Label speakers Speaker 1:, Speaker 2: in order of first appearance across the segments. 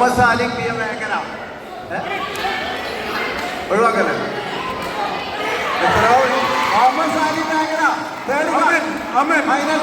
Speaker 1: Muhammad Salim P M മേഖല ഒഴിവാക്കല്ലേ എത്രയോ മുഹമ്മദ് സാലിം മേഖല Aman,
Speaker 2: Aman. Final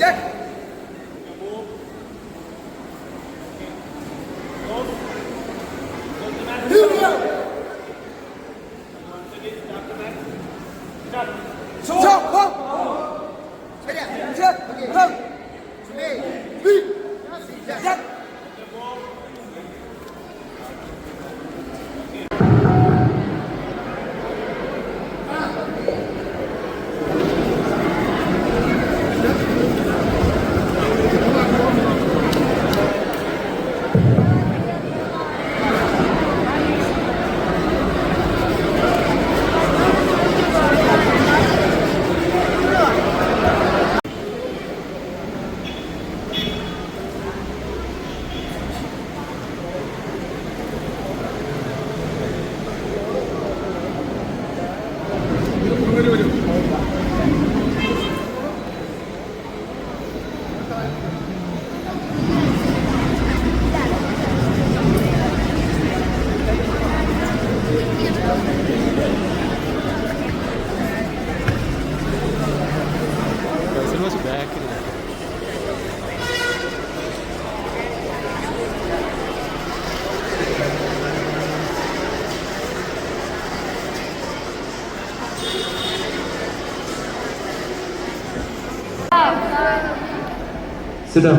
Speaker 2: 예! Sit down.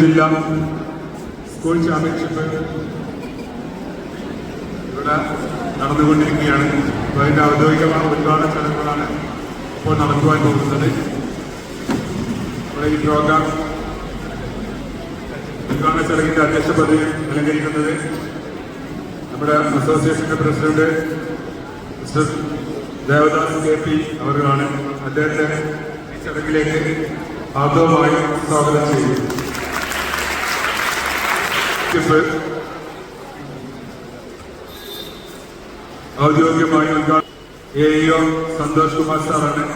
Speaker 3: ജില്ലാ സ്കൂൾ ചാമ്പ്യൻഷിപ്പ് ഇവിടെ നടന്നുകൊണ്ടിരിക്കുകയാണ്. അതിന്റെ ഔദ്യോഗികമായ ഒരുപാട് ചടങ്ങുകളാണ് ഇപ്പോൾ നടക്കുവാൻ പോകുന്നത്. ഇവിടെ ഈ പ്രോഗ്രാം ഉദ്ഘാടന ചടങ്ങിന്റെ അധ്യക്ഷ പദവി അലങ്കരിക്കുന്നത് നമ്മുടെ അസോസിയേഷന്റെ president Mr Devadas K P അവരാണ് അദ്ദേഹത്തെ ഈ ചടങ്ങിലേക്ക് ആദ്യമായി സ്വാഗതം ചെയ്യുന്നു. ഔദ്യോഗികമായി ഉദ്ഘാടനം എ സന്തോഷ് കുമാർ സാറാണ്.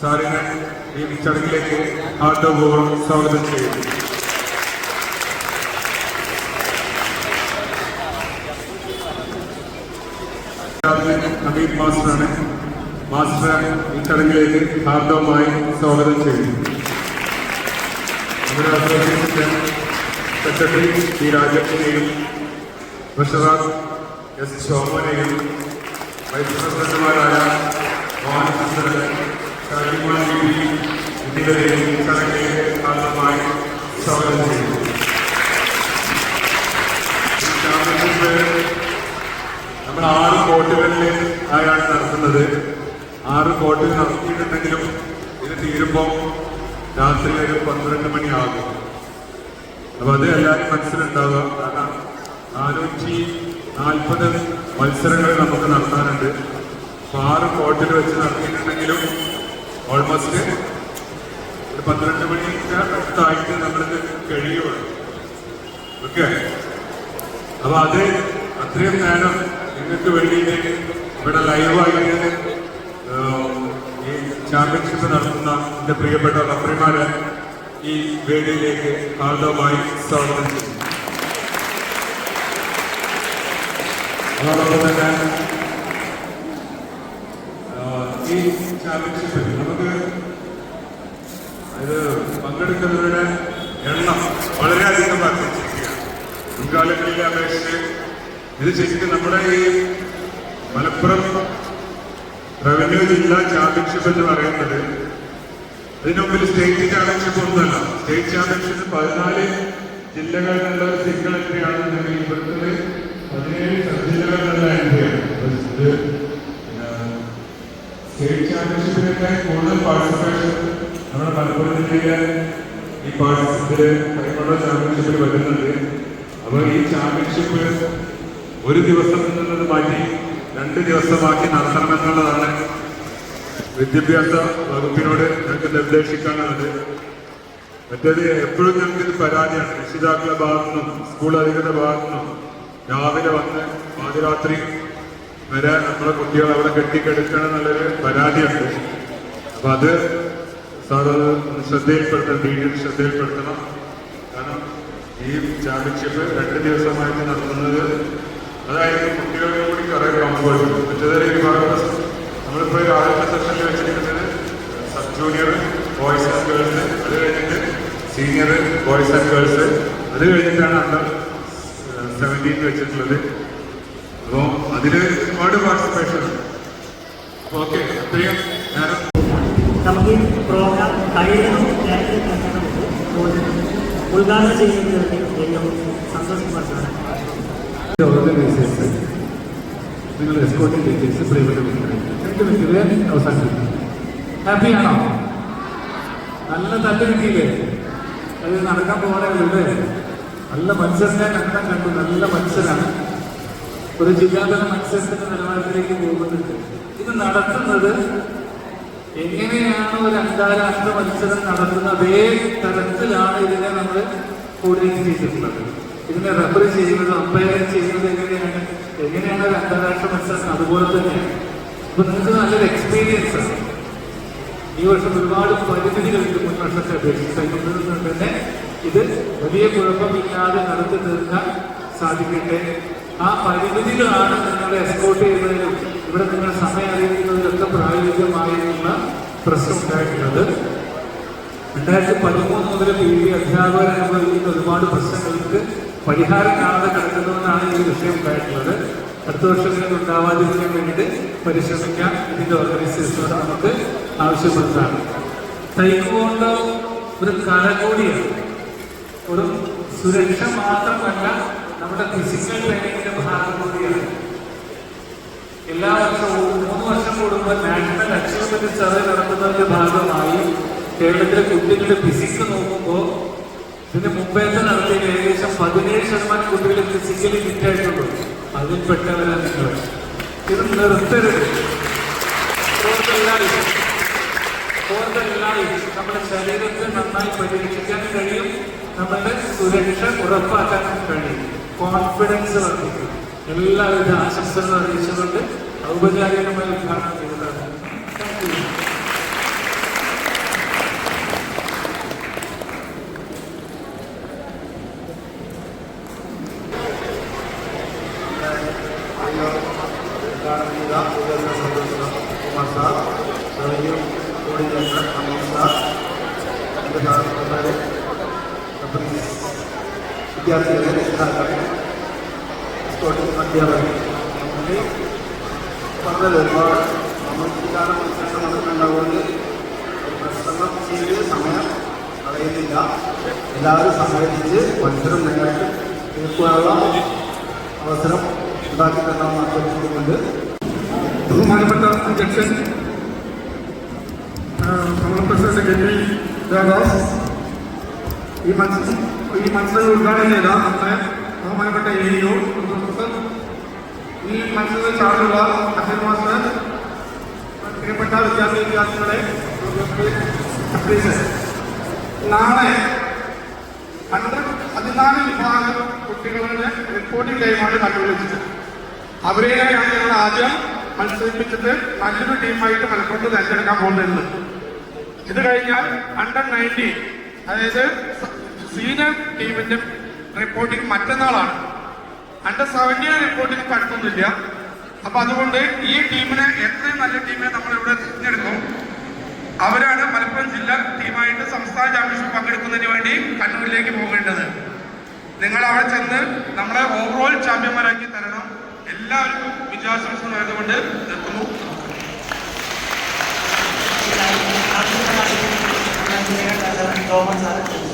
Speaker 3: സാറിനെ ഈ ചടങ്ങിലേക്ക് ആദ്യപൂർവം സ്വാഗതം ചെയ്യുന്നു. ഹബീബ് മാസ്റ്ററാണ്. മാസ്റ്റർ ഈ ചടങ്ങിലേക്ക് ഹാർദവമായി സ്വാഗതം ചെയ്യുന്നു നമ്മുടെ അസോസിയേഷന്റെ സെക്രട്ടറി പി രാജപ്പനെയും ട്രഷറർ എസ് ശോഭനെയും വൈസ് പ്രസിഡന്റുമാരായ മോഹൻ ഷാജിമാൻ എന്നിവരെയും ചടങ്ങിലേക്ക് ഹാർദവമായി സ്വാഗതം ചെയ്യുന്നു നമ്മൾ ആറ് കോട്ടുകളിൽ ആയാണ് നടത്തുന്നത്? ആറ് കോട്ടിൽ നടത്തിയിട്ടുണ്ടെങ്കിലും ഇത് തീരുമ്പോൾ രാത്രി ഒരു പന്ത്രണ്ട് മണിയാകും. അപ്പൊ അത് എല്ലാവരും മനസ്സിലുണ്ടാവുക. മത്സരങ്ങൾ നമുക്ക് നടത്താനുണ്ട്. അപ്പൊ ആറ് കോട്ടിൽ വെച്ച് നടത്തിയിട്ടുണ്ടെങ്കിലും ഓൾമോസ്റ്റ് ഒരു പന്ത്രണ്ട് മണിക്ക് അടുത്തായിട്ട് നമ്മളിത് കഴിയുള്ളൂ. ഓക്കെ? അപ്പൊ അത് അത്രയും നേരം നിങ്ങൾക്ക് വേണ്ടിയിട്ട് ഇവിടെ ലൈവായിട്ട് ഈ ചാമ്പ്യൻഷിപ്പ് നടത്തുന്ന എന്റെ പ്രിയപ്പെട്ട റഫറിമാരെ ഈ വേദിയിലേക്ക് ആദ്യമായി സ്വാഗതം ചെയ്യുന്നു. അതോടൊപ്പം തന്നെ ഈ ചാമ്പ്യൻഷിപ്പിൽ നമുക്ക് പങ്കെടുക്കുന്നവരുടെ എണ്ണം വളരെയധികം വർദ്ധിച്ചിരിക്കുകയാണ്. മുൻകാലങ്ങളിലെ അപേക്ഷിച്ച് ഇത് ശരിക്കും നമ്മുടെ ഈ മലപ്പുറം റവന്യൂ ജില്ലാ ചാമ്പ്യൻഷിപ്പ് എന്ന് പറയുന്നത് ഇതിനു മുമ്പിൽ സ്റ്റേറ്റ് ചാമ്പ്യൻഷിപ്പ് ഒന്നുമല്ല. സ്റ്റേറ്റ് ചാമ്പ്യൻഷിപ്പ് പതിനാല് ജില്ലകളിലുള്ള ഒരു സിംഗിൾ എൻട്രി ആണെന്നുണ്ടെങ്കിൽ ഇവിടുത്തെ പതിനേഴ് സബ് ജില്ലകളിലുള്ള എൻട്രിയാണ് സ്റ്റേറ്റ് ചാമ്പ്യൻഷിപ്പിനൊക്കെ കൂടുതൽ പാർട്ടിസിപ്പേഷൻ നമ്മുടെ മലപ്പുറം ജില്ലയിലെ ഈ പാർട്ടിസിപ്പിൽ കൈക്കൊണ്ട ചാമ്പ്യൻഷിപ്പിൽ വരുന്നുണ്ട്. അപ്പോൾ ഈ ചാമ്പ്യൻഷിപ്പ് ഒരു ദിവസം നിന്നത് മാറ്റി രണ്ട് ദിവസമാക്കി നടത്തണമെന്നുള്ളതാണ് വിദ്യാഭ്യാസ വകുപ്പിനോട് ഞങ്ങൾക്ക് നിർദ്ദേശിക്കാനുള്ളത്. മറ്റേത് എപ്പോഴും ഞങ്ങൾക്ക് ഇത് പരാതിയാണ്. രക്ഷിതാക്കളുടെ ഭാഗത്തു നിന്നും സ്കൂൾ അധികൃതരുടെ ഭാഗത്തു നിന്നും രാവിലെ വന്ന് പാതിരാത്രി വരെ നമ്മളെ കുട്ടികൾ അവിടെ കെട്ടിക്കെടുക്കണം എന്നുള്ളൊരു പരാതിയുണ്ട്. അപ്പൊ അത് ഒന്ന് ശ്രദ്ധയിൽപ്പെടുത്തണം ഡി ശ്രദ്ധയിൽപ്പെടുത്തണം. കാരണം ഈ ചാമ്പ്യൻഷിപ്പ് രണ്ട് ദിവസമായിട്ട് നടത്തുന്നത് അതായത് കുട്ടികൾക്ക് കൂടി കുറേ കംഫോർട്ട് മറ്റേതൊരു വിഭാഗം നമ്മളിപ്പോൾ ആദ്യത്തെ സെഷനിൽ വെച്ചിരിക്കുന്നത് sub junior boys and girls അത് കഴിഞ്ഞിട്ട് സീനിയർ ബോയ്സ് ആൻഡ് ഗേൾസ് അത് കഴിഞ്ഞിട്ടാണ് അണ്ടർ സെവന്റീൻ വെച്ചിട്ടുള്ളത്. അപ്പോൾ അതിൽ ഒരുപാട് പാർട്ടിസിപ്പേഷൻ ഓക്കെ അത്രയും നേരം
Speaker 4: നമുക്ക് ഈ പ്രോഗ്രാം കണ്ടതുകൊണ്ട് ഉദ്ഘാടനം ചെയ്യുന്നതിന് ഏറ്റവും സന്തോഷ് കുമാർ സാറാണ്
Speaker 2: ഓർഗനൈസേഴ്സ് നിങ്ങൾ എസ്കോട്ടിംഗ് ഡീറ്റെയിൽസ് പ്രിയപ്പെട്ട രണ്ട് മിനിറ്റ് അവസാനിപ്പിക്കും ഹാപ്പിയാണോ നല്ല തല്ല് കിട്ടിയില്ലേ? അത് നടക്കാൻ പോകണല്ലേ നല്ല മത്സരത്തെ നടക്കാൻ കണ്ടു. നല്ല മത്സരമാണ് ഒരു ജില്ലാതല മത്സരത്തിന്റെ നിലവാരത്തിലേക്ക് പോകുന്നുണ്ട്. ഇത് നടത്തുന്നത് എങ്ങനെയാണ് ഒരു അന്താരാഷ്ട്ര മത്സരം നടത്തുന്ന അതേ തരത്തിലാണ് ഇതിനെ നമ്മൾ കോർഡിനേറ്റ് ചെയ്തിട്ടുള്ളത്. ഇതിനെ റെഫർ ചെയ്യുന്നത് അമ്പയർ ചെയ്യുന്നത് എങ്ങനെയാണ്? എങ്ങനെയാണ് ഒരു അന്താരാഷ്ട്ര മത്സരം? അതുപോലെ തന്നെയാണ്. അപ്പൊ നിങ്ങൾക്ക് നല്ലൊരു എക്സ്പീരിയൻസ് ആണ്. ഈ വർഷം ഒരുപാട് പരിമിതികളുണ്ട് മുൻ വർഷത്തെ അപേക്ഷിച്ച് തന്നെ ഇത് വലിയ കുഴപ്പമില്ലാതെ നടത്തി തീർക്കാൻ സാധിക്കട്ടെ ആ പരിമിതികളാണ് നിങ്ങളെ എസ്കോട്ട് ചെയ്യുന്നതിനും ഇവിടെ നിങ്ങൾ സമയം അറിയിക്കുന്നതിലൊക്കെ പ്രായോഗികമായിട്ടുള്ള പ്രശ്നം ഉണ്ടായിട്ടുള്ളത്. രണ്ടായിരത്തി പതിമൂന്ന് മുതൽ പി ഡി അധ്യാപകർ അനുഭവിക്കുന്ന ഒരുപാട് പ്രശ്നങ്ങൾക്ക് പരിഹാരം കാണാതെ കിടക്കുന്നതുകൊണ്ടാണ് ഈ വിഷയം ഉണ്ടായിട്ടുള്ളത്. അടുത്ത വർഷങ്ങളിൽ ഉണ്ടാവാതിരിക്കാൻ വേണ്ടിയിട്ട് പരിശ്രമിക്കാം. ഇതിന്റെ ഓർഗനൈസേഷനോട് നമുക്ക് ആവശ്യപ്പെടുന്നതാണ്. തൈക്കുകൊണ്ട് ഒരു കല കൂടിയാണ് ഒരു സുരക്ഷ മാത്രമല്ല നമ്മുടെ ഫിസിക്കൽ ട്രെയിനിങ്ങിന്റെ ഭാഗം കൂടിയാണ്. എല്ലാ വർഷവും മൂന്ന് വർഷം കൂടുമ്പോൾ നാഷണൽ അച്ചീവ്മെന്റ് സർവേ നടത്തുന്നതിന്റെ ഭാഗമായി കേരളത്തിലെ കുട്ടികളുടെ ഫിസിക്സ് നോക്കുമ്പോൾ ഇതിന് മുമ്പേത്തെ നടത്തിയ ഏകദേശം പതിനേഴ് ശതമാനം കുട്ടികൾ ഫിസിക്കലി ഫിറ്റ് ആയിട്ടുള്ളൂ. അതിൽപ്പെട്ടവരാണ് നിങ്ങൾ ഇത് നിർത്തരുത്. ഓർത്തെല്ലാവരും നമ്മുടെ ശരീരത്തെ നന്നായി പരിരക്ഷിക്കാൻ കഴിയും. നമ്മുടെ സുരക്ഷ ഉറപ്പാക്കാൻ കഴിയും. കോൺഫിഡൻസ് വർദ്ധിക്കും. എല്ലാവിധ ആശംസകളും അറിയിച്ചുകൊണ്ട് ഔപചാരികമായി ഉദ്ഘാടനം ചെയ്തതാണ്. താങ്ക് യു
Speaker 1: വിദ്യാർത്ഥികളെ രക്ഷിതാക്കളെ സ്കോട്ടിംഗ് അധ്യാപകർ നമുക്ക് പറഞ്ഞത് ഒരുപാട് നമ്മൾ ജില്ലാതെ മത്സരം നടക്കുന്നുണ്ടാവുകൊണ്ട് ഒരു പ്രസംഗം ചെയ്ത് സമയം കളയുന്നില്ല. എല്ലാവരും സഹകരിച്ച് മത്സരം നേരിട്ട് തീർക്കാനുള്ള അവസരം ഉണ്ടാക്കി തരണമെന്ന് അഭ്യർത്ഥിക്കുന്നുണ്ട്
Speaker 2: ബഹുമാനപ്പെട്ട അധ്യക്ഷൻ കമലപ്രസാദ് സെക്രട്ടറി ദേവദാസ് ഈ മത്സരം ഈ മത്സരം ഉദ്ഘാടനം ചെയ്ത നമ്മുടെ ബഹുമാനപ്പെട്ട എ ഇഒ ഈ മത്സരത്തിൽ ചാർജുള്ള അഖിൽ മാസ്റ്റർ പ്രിയപ്പെട്ട വിദ്യാർത്ഥി വിദ്യാർത്ഥികളെ നാളെ അണ്ടർ പതിനാല് വിഭാഗം കുട്ടികളുടെ റിപ്പോർട്ടിംഗ് ടൈമാണ് കണ്ടുപിടിച്ചത്. അവരെയാണ് ഞങ്ങൾ ആദ്യം മത്സരിപ്പിച്ചിട്ട് നല്ലൊരു ടീമായിട്ട് മലപ്പുറത്ത് തിരഞ്ഞെടുക്കാൻ പോകുന്നത്. ഇത് കഴിഞ്ഞാൽ അണ്ടർ നയന്റീൻ അതായത് സീനിയർ ടീമിന്റെ റിപ്പോർട്ടിംഗ് മറ്റന്നാളാണ്. അണ്ടർ സെവന്റീൻ റിപ്പോർട്ടിംഗ് പഠിത്തമൊന്നുമില്ല അപ്പൊ അതുകൊണ്ട് ഈ ടീമിനെ എത്രയും നല്ല ടീമിനെ നമ്മൾ ഇവിടെ തിരഞ്ഞെടുക്കും? അവരാണ് മലപ്പുറം ജില്ലാ ടീമായിട്ട് സംസ്ഥാന ചാമ്പ്യൻഷിപ്പ് പങ്കെടുക്കുന്നതിന് വേണ്ടി കണ്ണൂരിലേക്ക് പോകേണ്ടത്. നിങ്ങൾ അവിടെ ചെന്ന് നമ്മളെ ഓവറോൾ ചാമ്പ്യന്മാരാക്കി തരണം. എല്ലാവർക്കും വിജയാശംസ നേർന്നുകൊണ്ട് നിർത്തുന്നു.
Speaker 4: തോമസ് സാറ്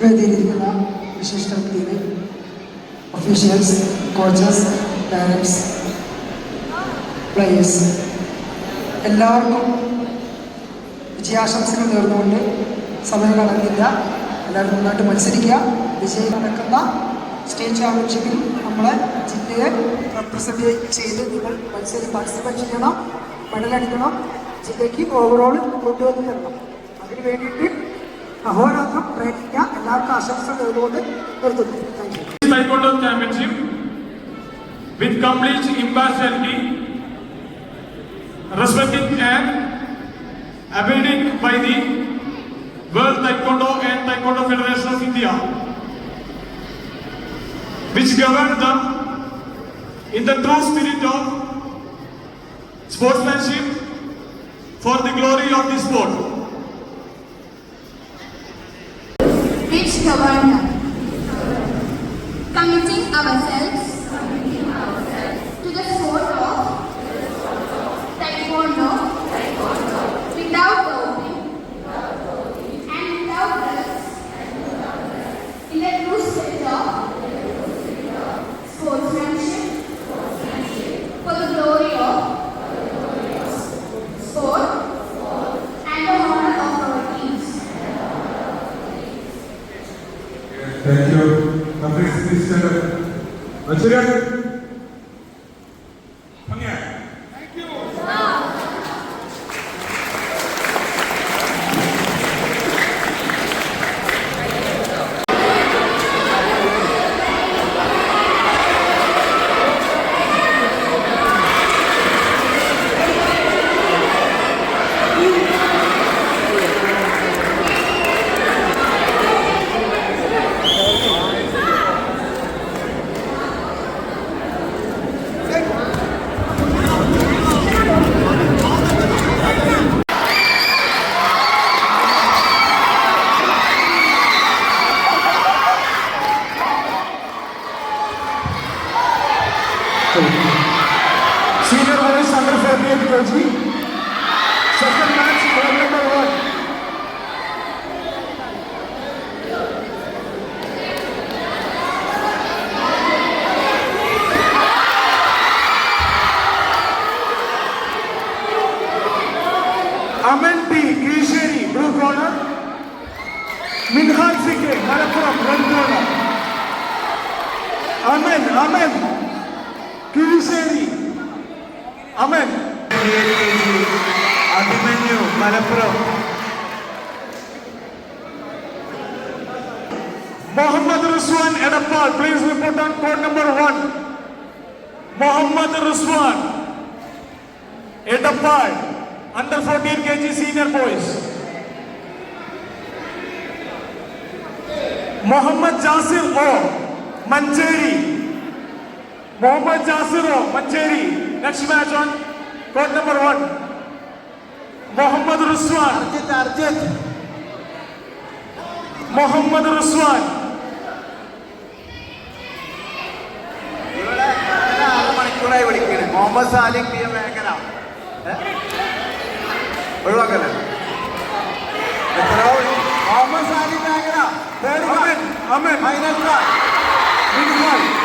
Speaker 5: വേദിയിലിരിക്കുന്ന വിശിഷ്ട വ്യക്തികൾ ഒഫീഷ്യൽസ് കോച്ചസ് പാരൻസ് പ്ലേയേഴ്സ് എല്ലാവർക്കും വിജയാശംസകൾ നേർന്നുകൊണ്ട് സമയം കളഞ്ഞില്ല. എല്ലാവരും നന്നായിട്ട് മത്സരിക്കുക. വിജയം നടക്കുന്ന സ്റ്റേറ്റ് ചാമ്പ്യൻഷിപ്പിൽ നമ്മളെ ജില്ലയെ റെപ്രസെന്റ് ചെയ്ത് നിങ്ങൾ മത്സരി പാർട്ടിസിപ്പേറ്റ് ചെയ്യണം മെഡലടിക്കണം ജില്ലയ്ക്ക് ഓവറോൾ കൊണ്ടുവന്ന് തരണം. അതിന് വേണ്ടിയിട്ട് അഹോരാത്രം പ്രയത്നിക്കുക എല്ലാവർക്കും ആശംസകൾ നേർന്നുകൊണ്ട് നിർത്തുന്നു thank you
Speaker 6: Taekwondo Championship with complete impartiality, respecting and abiding by the World Taekwondo and Taekwondo Federation of India, which govern them in the true spirit of sportsmanship for the glory of the sport.
Speaker 3: മത്സരം
Speaker 2: Yadapal, please report on code number one. Mohammad Ruswan, Yadapal, under 14 kg senior boys. Mohammad Jasir O, Mancheri. Mohammad Jasir O, Mancheri. Next match on court number one.
Speaker 1: Mohammad
Speaker 2: Ruswan. Arjit,
Speaker 1: Arjit. Mohammad Ruswan. മണിക്കൂറായി വിളിക്കുന്നത് Muhammad Salim P M മേഖല. ഒഴിവാക്കല മുഹമ്മദ് സാലിം മേഖല.
Speaker 2: Amen.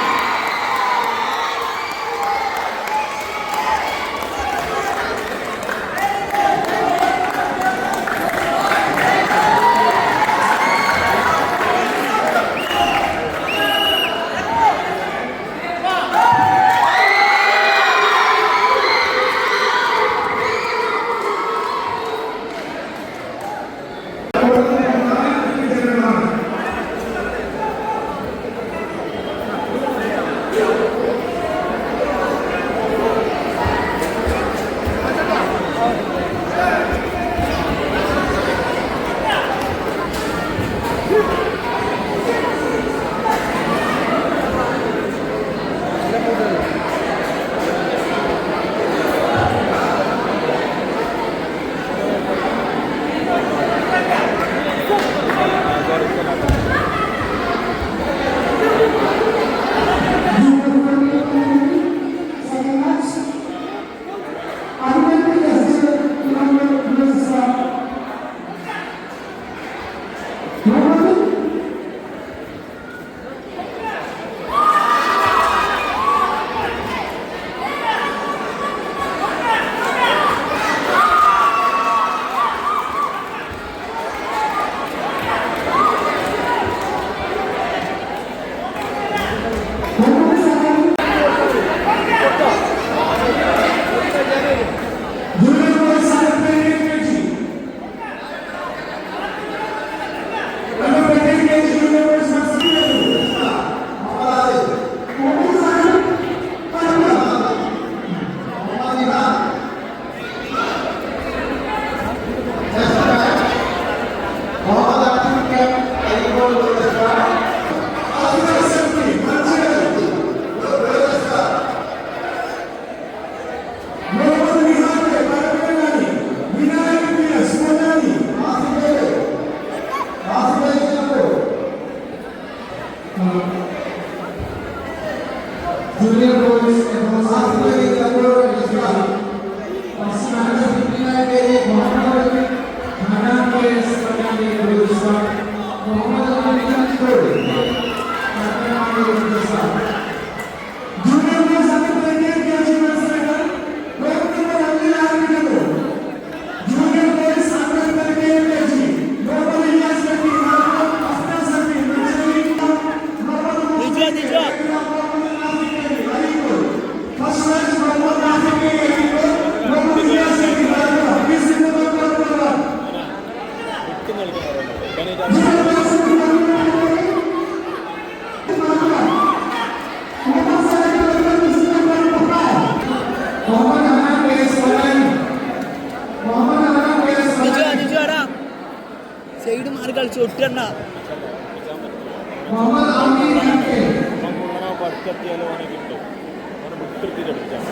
Speaker 5: പഠിപ്പിച്ചാണ്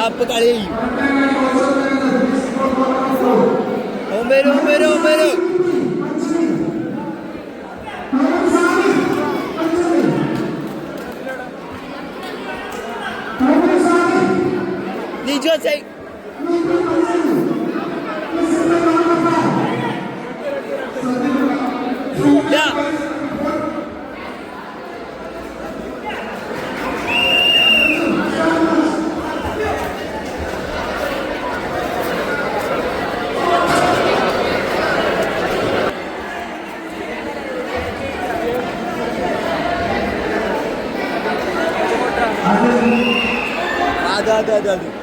Speaker 5: app കളി ചെയ്യും ഓമ്പേരും ഓമ്പേരും ഓമ്പേരും Did you say? geldik.